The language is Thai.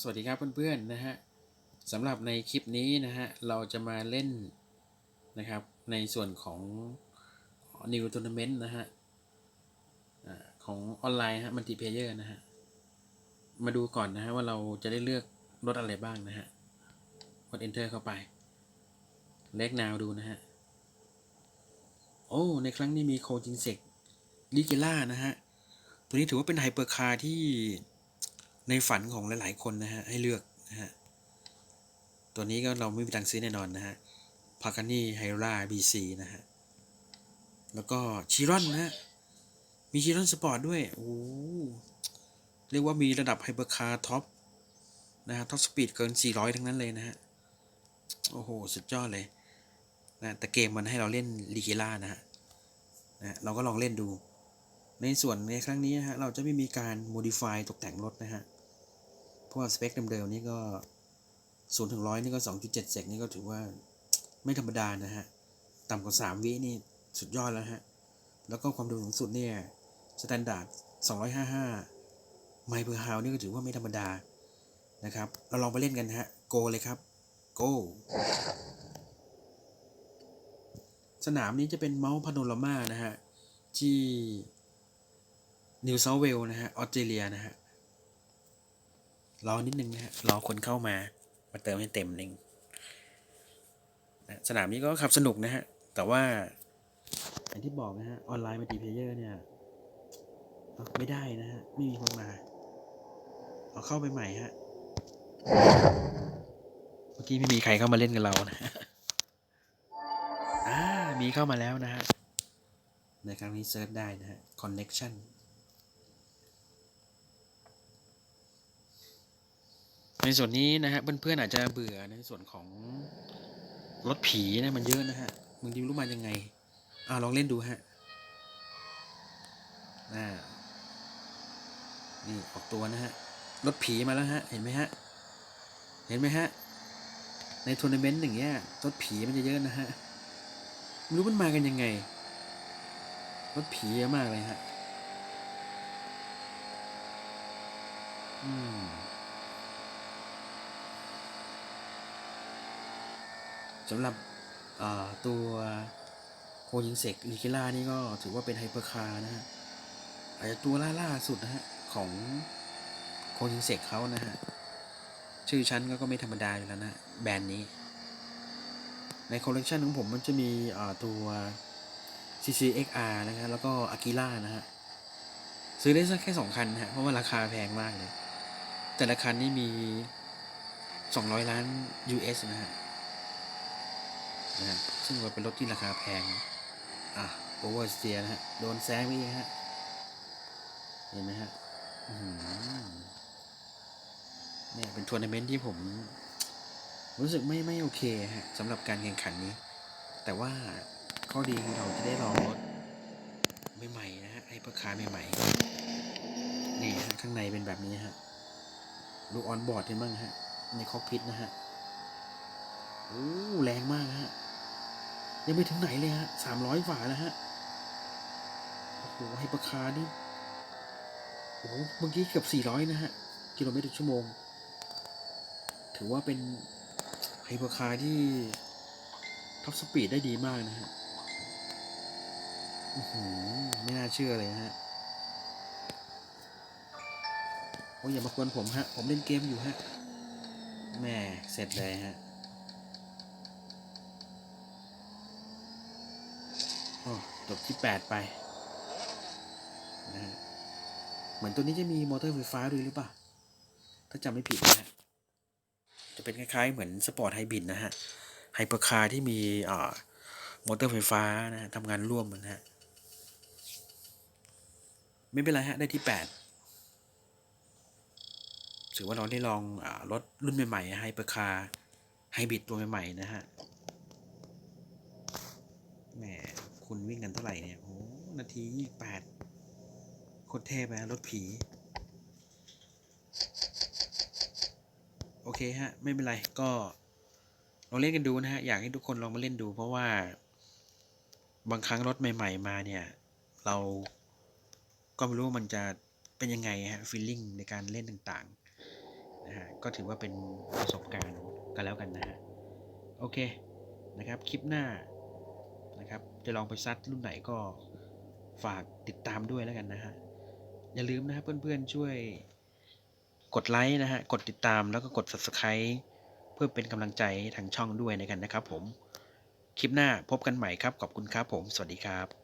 สวัสดีครับเพื่อนๆนะฮะสำหรับในคลิปนี้นะฮะเราจะมาเล่นนะครับในส่วนของ New Tournament นะฮะของออนไลน์ฮะมัลติเพเยอร์นะฮะมาดูก่อนนะฮะว่าเราจะได้เลือกรถอะไรบ้างนะฮะกด Enter เข้าไปเล็กนาวดูนะฮะโอ้ในครั้งนี้มีโคจินเซกลิเกล่านะฮะตัวนี้ถือว่าเป็นไฮเปอร์คาร์ที่ ในฝันของหลายๆ คนนะฮะให้เลือกนะฮะตัวนี้ก็เราไม่มีตังซื้อแน่นอนนะฮะพากานี่ไฮราบีซีนะฮะ แล้วก็ชิรอนนะฮะ มีชิรอนสปอร์ตด้วย โอ้เรียกว่ามีระดับไฮเปอร์คาร์ท็อปนะฮะท็อปสปีดเกิน 400 ทั้งนั้นเลยนะฮะ โอ้โห สุดยอดเลยนะแต่เกมมันให้เราเล่นลีเกล่านะฮะนะเราก็ลองเล่นดู ในส่วนในครั้งนี้นะฮะ เราจะไม่มีการ modify ตกแต่งรถนะฮะ เพราะว่าสเปคเดิมๆนี่ก็0ถึงร้อยนี่ก็2.7เจ็ดเซกนี่ก็ถือว่าไม่ธรรมดานะฮะ ต่ำกว่า3วินี่สุดยอดแล้วฮะ แล้วก็ความเร็วสูงสุดเนี่ยสแตนดาร์ด255ไมล์เพอร์ฮาวนี่ก็ถือว่าไม่ธรรมดานะครับ เราลองไปเล่นกันฮะ โกเลยครับ โก สนามนี้จะเป็นเมาส์พาโนรามานะฮะ ที่นิวเซาเวลนะฮะ ออสเตรเลียนะฮะ รอนิดนึงนะฮะรอคนเข้ามามาเติมให้เต็มหนึ่งนะสนามนี้ก็ขับสนุกนะฮะ แต่ว่าอย่างที่บอกนะฮะ ออนไลน์มัลติเพเยอร์เนี่ยไม่ได้นะฮะ ไม่มีคนมา เอาเข้าไปใหม่ฮะ เมื่อกี้ไม่มีใครเข้ามาเล่นกับเรานะอ่ามีเข้ามาแล้วนะฮะ ในครั้งนี้เซิร์ชได้นะฮะ connection ในส่วนนี้นะฮะเพื่อนๆอาจจะเบื่อในส่วนของรถผีนะมันเยอะนะฮะมึงดิรู้มายังไงอ่าลองเล่นดูฮะอ่านี่ออกตัวนะฮะรถผีมาแล้วฮะเห็นไหมฮะเห็นไหมฮะในทัวร์นาเมนต์อย่างเงี้ยรถผีมันจะเยอะนะฮะไม่รู้มันมากันยังไงรถผีเยอะมากเลยฮะอืม สำหรับตัวโคยิงเซกลิคิล่านี่ก็ถือว่าเป็นไฮเปอร์คาร์นะฮะอาจจะตัวล่าล่าสุดนะฮะ ของโคยิงเซกเขานะฮะ ชื่อชั้นก็ก็ไม่ธรรมดาอยู่แล้วนะ แบรนด์นี้ ในคอลเลกชันของผมมันจะมีตัว CCXR นะครับแล้วก็ Akira นะฮะ ซื้อได้สักแค่สองคันนะฮะ เพราะว่าราคาแพงมากเลย แต่ละคันนี่มี 200 ล้าน US นะฮะ นะฮะซึ่งว่าเป็นรถที่ราคาแพง อะโอเวอร์สเตียนะฮะ โดนแซงไปอีกฮะ เห็นไหมฮะเนี่ยเป็นทัวร์นาเมนต์ที่ผม รู้สึกไม่ไม่โอเคฮะสำหรับการแข่งขันนี้ แต่ว่าข้อดีคือเราจะได้ลองรถใหม่ๆนะฮะไฮเปร์คารใหม่ๆนี่ฮะข้างในเป็นแบบนี้ฮะดูออนบอร์ดเห็นบ้างฮะ ในคอกพิทนะฮะโอ้แรงมากฮะ ยังไม่ถึงไหนเลยฮะสามร้อยฝ่าแล้วฮะ โอ้โหไฮปอร์คานี่โอ้โหเมื่อกี้เกือบสี่ร้อยนะฮะ กิโลเมตรต่อชั่วโมง ถือว่าเป็นไฮปอร์คาที่ท็อปสปีดได้ดีมากนะฮะอือหือไม่น่าเชื่อเลยฮะ โอ้ยอย่ามากวนผมฮะ ผมเล่นเกมอยู่ฮะแหม่เสร็จเลยฮะโอ้ จบที่แปดไปนะเหมือนตัวนี้จะมีมอเตอร์ไฟฟ้าด้วยหรือเปล่า ถ้าจำไม่ผิดนะฮะ จะเป็นคล้ายๆ เหมือนสปอร์ตไฮบริดนะฮะ ไฮเปอร์คาร์ที่มีอ่ามอเตอร์ไฟฟ้านะฮะทำงานร่วมนะฮะ ไม่เป็นไรฮะ ได้ที่แปดถือว่าเราได้ลองอารถรุ่นใหม่ๆไฮเปอร์คาร์ไฮบริดตัวใหม่ๆนะฮะแหม คุณวิ่งกันเท่าไหร่เนี่ย โอ้นาทียี่แปดโคตรเทพนะรถผี โอเคฮะ ไม่เป็นไรก็ลองเล่นกันดูนะฮะ อยากให้ทุกคนลองมาเล่นดู เพราะว่า บางครั้งรถใหม่ ๆ มาเนี่ย เราก็ไม่รู้ว่ามันจะเป็นยังไงฮะฟีลลิ่งในการเล่นต่างๆนะฮะก็ถือว่าเป็นประสบการณ์กันแล้วกันนะฮะ โอเคนะครับ คลิปหน้า จะลองไปซัดรุ่นไหนก็ฝากติดตามด้วยแล้วกันนะฮะ อย่าลืมนะครับเพื่อนๆช่วยกดไลค์นะฮะ กดติดตามแล้วก็กด subscribe เพื่อเป็นกำลังใจทางช่องด้วยในกันนะครับผม คลิปหน้าพบกันใหม่ครับ ขอบคุณครับผม สวัสดีครับ